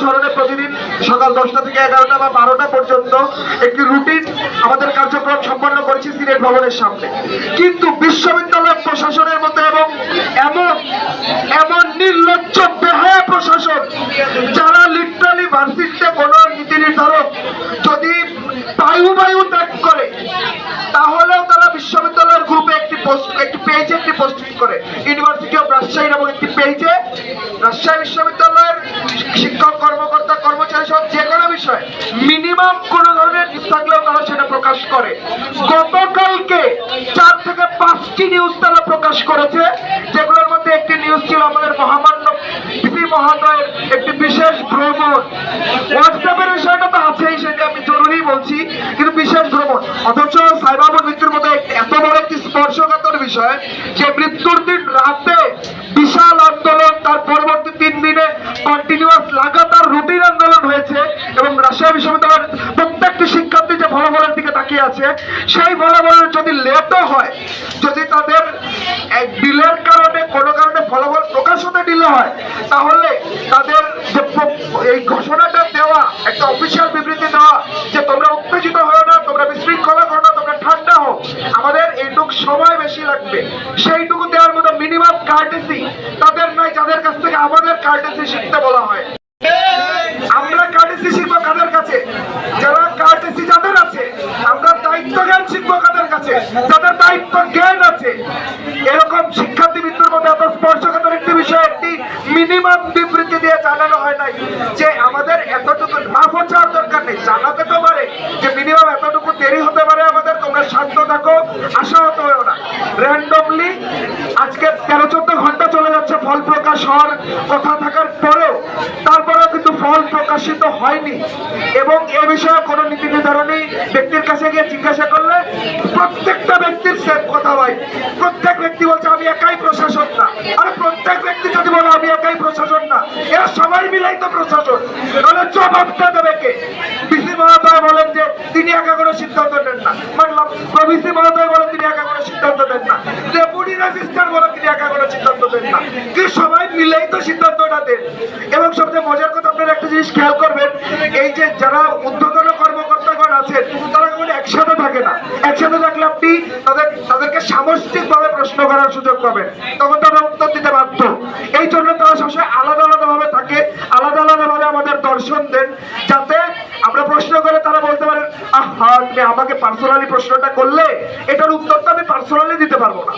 স্মরণে প্রতিদিন সকাল দশটা থেকে এগারোটা বা বারোটা পর্যন্ত একটি রুটিন আমাদের কার্যক্রম সম্পন্ন করেছি সিলেট ভবনের সামনে। কিন্তু বিশ্ববিদ্যালয় প্রশাসনের মধ্যে এবং এমন এমন নির্লজ্জ বেহায়া প্রশাসন যারা লিটারালি ভার্সিটিতে কোনো নীতি নির্ধারক যদি বায়ু বায়ু ত্যাগ করে, তাহলেও তারা বিশ্ববিদ্যালয়ের গ্রুপে একটি পোস্ট একটি পেজে একটি পোস্টিং করে। ইউনিভার্সিটি অফ রাজশাহী নামক একটি পেজে রাজশাহী বিশ্ববিদ্যালয়ের বিষয়ে। মিনিমাম কোনো ধরনের থাকলেও তারা সেটা প্রকাশ করে। গতকালকে চার থেকে পাঁচটি নিউজ তারা প্রকাশ করেছে, যেগুলোর মধ্যে একটি নিউজ ছিল আমাদের মহামান্য পিপি একটি বিশেষ ভ্রমণ। হোয়াটসঅ্যাপের বিষয়টা তো আছেই, সেটা আমি জরুরি বলছি, কিন্তু বিশেষ ভ্রমণ। অথচ সাইবাবুর মৃত্যুর মধ্যে এত বড় একটি স্পর্শকাতর বিষয়, যে মৃত্যুর দিন রাতে বিশাল আন্দোলন তার পরবর্তী তিন দিনে কন্টিনিউয়াস আছে, সেই ফলাফলের যদি লেটও হয়, যদি তাদের ডিলের কারণে, কোনো কারণে ফলাফল প্রকাশ হতে ডিলে হয়, তাহলে তাদের যে এই ঘোষণাটা দেওয়া, একটা অফিসিয়াল বিবৃতি দেওয়া, যে তোমরা উত্তেজিত হও না, তোমরা বিশৃঙ্খলা করো না, তোমরা ঠান্ডা হও, আমাদের এইটুক সময় বেশি লাগবে। সেইটুকু দেওয়ার মতো মিনিমাম কার্টেসি তাদের নাই যাদের কাছ থেকে আমাদের কার্টেসি শিখতে বলা হয় আমরা কার্টেসি শিখব কাদের কাছে যারা কার্টেসি যাদের আছে আমরা দায়িত্ব জ্ঞান শিখব কাদের কাছে, যাদের দায়িত্ব জ্ঞান আছে। এরকম শিক্ষার্থী মৃত্যুর মধ্যে এত স্পর্শকাতর একটি বিষয়, একটি মিনিমাম বিবৃতি দিয়ে জানানো হয় নাই যে আমাদের এতটুকু মাফও চাওয়ার দরকার নেই। জানাতে তো পারে যে মিনিমাম এতটুকু দেরি হতে পারে আমাদের, তোমরা শান্ত থাকো, আশাহত হয়েও না। র্যান্ডমলি আজকে তেরো চোদ্দ ঘণ্টা চলে যাচ্ছে, ফল প্রকাশ হওয়ার কথা থাকার পরেও কিন্তু ফল প্রকাশিত হয়নি এবং এ বিষয়ে কোনো নীতি নির্ধারণী ব্যক্তির কাছে গিয়ে জিজ্ঞাসা করলে প্রত্যেকটা ব্যক্তির সেম কথা হয় প্রত্যেক ব্যক্তি বলছে, আমি একাই প্রশাসন না। আর প্রত্যেক ব্যক্তি যদি বলে, আমি একাই প্রশাসন না, এরা সবাই মিলাই তো প্রশাসন তাহলে জবাবটা দেবে কে? বিসি মহোদয় বলেন যে, তিনি একা কোনো সিদ্ধান্ত নেন না। মানলাম। প্রভিসি মহোদয় বলেন, তিনি একা কোনো সিদ্ধান্ত নেন না ডেপুটি রেজিস্ট্রার বলেন তিনি একা কোনো সিদ্ধান্ত নেন না কিন্তু সবাই মিলেই তো সিদ্ধান্তটা দেন এবং সবচেয়ে মজার কথা আপনারা একটা জিনিস খেয়াল করবেন, এই যে যারা উদ্বোধন কর্মকর্তাগণ আছেন, তারা কখনো একসাথে থাকে না। একসাথে থাকলে আপনি তাদের তাদেরকে সামষ্টিকভাবে প্রশ্ন করার সুযোগ পাবেন। তখন তারা উত্তর দিতে বাধ্য। এই জন্য তারা সবসময় আলাদা আলাদা ভাবে থাকে, আলাদা আলাদা ভাবে আমাদের দর্শন দেন, যাতে আমরা প্রশ্ন করে তারা বলতে পারেন আহা, তুমি আমাকে পার্সোনালি প্রশ্নটা করলে? এটার উত্তর তো আমি পার্সোনালি দিতে পারব না।